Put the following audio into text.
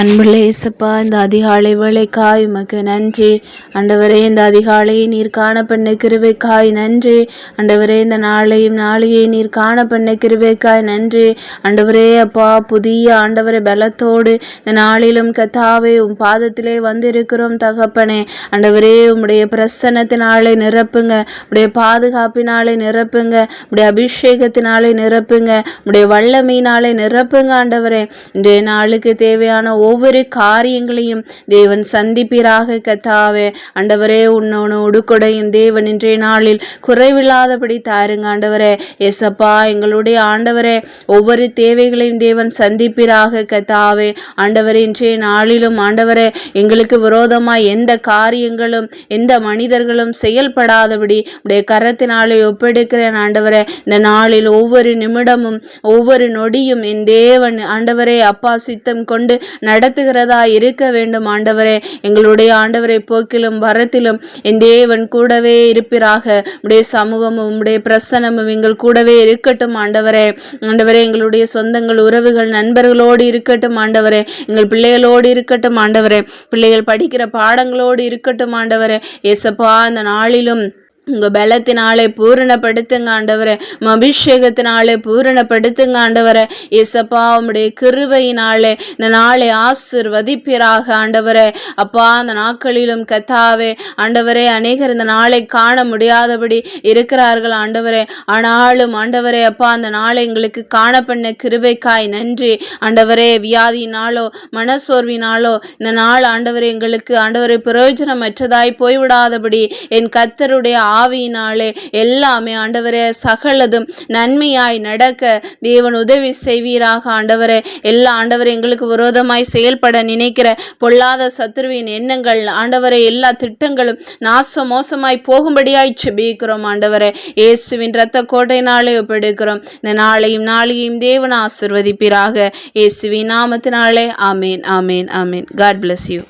அன்புள்ள இயேசப்பா இந்த அதிகாலை வேலைக்காய் உமக்கு நன்றி. அண்டவரே இந்த அதிகாலையை நீர் காண பண்ண கிருபைக்காய் நன்றி. அண்டவரே இந்த நாளையும் நாளையை நீர் காண பண்ண கிருபைக்காய் நன்றி. அண்டவரே அப்பா புதிய ஆண்டவரை பலத்தோடு இந்த நாளிலும் கத்தாவே உம் பாதத்திலே வந்திருக்கிறோம் தகப்பனே. அண்டவரே உம்முடைய பிரசன்னத்தினாலே நிரப்புங்க. உடைய பாதுகாப்பினாலே நிரப்புங்க. உடைய அபிஷேகத்தினாலே நிரப்புங்க. உடைய வல்லமையினாலே நிரப்புங்க ஆண்டவரே. இன்றைய நாளுக்கு தேவையான ஒவ்வொரு காரியங்களையும் தேவன் சந்திப்பீராக கத்தாவே. ஆண்டவரே உன்னோடு கொடையும் தேவன் இன்றைய நாளில் குறைவில்லாதபடி தாருங்க. ஆண்டவரே எசப்பா எங்களுடைய ஆண்டவரே ஒவ்வொரு தேவைகளையும் தேவன் சந்திப்பீராக கத்தாவே. ஆண்டவரே இன்றைய நாளிலும் ஆண்டவரே எங்களுக்கு விரோதமாய் எந்த காரியங்களும் எந்த மனிதர்களும் செயல்படாதபடி உடைய கரத்தினாலே ஒப்பெடுக்கிறேன். ஆண்டவரே இந்த நாளில் ஒவ்வொரு நிமிடமும் ஒவ்வொரு நொடியும் என் தேவன் ஆண்டவரே அப்பா சித்தம் கொண்டு நடத்துகிறதா இருக்க வேண்டும் ஆண்டவரே. எங்களுடைய ஆண்டவரை போக்கிலும் வரத்திலும் என் தேவன் கூடவே இருப்பிறாக உடைய சமூகமும் உடைய பிரசனமும் எங்கள் கூடவே இருக்கட்டும் ஆண்டவரே. ஆண்டவரே எங்களுடைய சொந்தங்கள் உறவுகள் நண்பர்களோடு இருக்கட்டும் ஆண்டவரே. எங்கள் பிள்ளைகளோடு இருக்கட்டும் ஆண்டவரே. பிள்ளைகள் படிக்கிற பாடங்களோடு இருக்கட்டும் ஆண்டவரே. ஏசப்பா அந்த நாளிலும் உங்கள் பலத்தினாலே பூரணப்படுத்துங்க ஆண்டவரே. அபிஷேகத்தினாலே பூரணப்படுத்துங்க ஆண்டவரே. ஏசப்பா உம்முடைய கிருபையினாலே இந்த நாளை ஆசிர்வதிப்பிறாக ஆண்டவரே. அப்பா அந்த நாட்களிலும் கத்தாவே ஆண்டவரே அநேகர் இந்த நாளை காண முடியாதபடி இருக்கிறார்கள் ஆண்டவரே. ஆனாலும் ஆண்டவரே அப்பா அந்த நாளை எங்களுக்கு காண பண்ண கிருபைக்காய் நன்றி. ஆண்டவரே வியாதியினாலோ மனசோர்வினாலோ இந்த நாள் ஆண்டவரே எங்களுக்கு ஆண்டவரை பிரயோஜனமற்றதாய் போய்விடாதபடி என் கத்தருடைய ஆவியினாலே எல்லாமே ஆண்டவரே சகலதும் நன்மையாய் நடக்க தேவன் உதவி செய்வீராக ஆண்டவரே. எல்லா ஆண்டவரே எங்களுக்கு விரோதமாய் செயல்பட நினைக்கிற பொல்லாத சத்துருவின் எண்ணங்கள் ஆண்டவரே எல்லா திட்டங்களும் நாச மோசமாய் போகும்படியாய் செபிக்கிறோம் ஆண்டவரே. இயேசுவின் இரத்த கோட்டையினாலே ஒப்பெடுக்கிறோம். இந்த நாளையும் நாளையும் தேவன் ஆசிர்வதிப்பீராக. இயேசுவின் நாமத்தினாலே ஆமேன் ஆமேன் ஆமேன். God bless you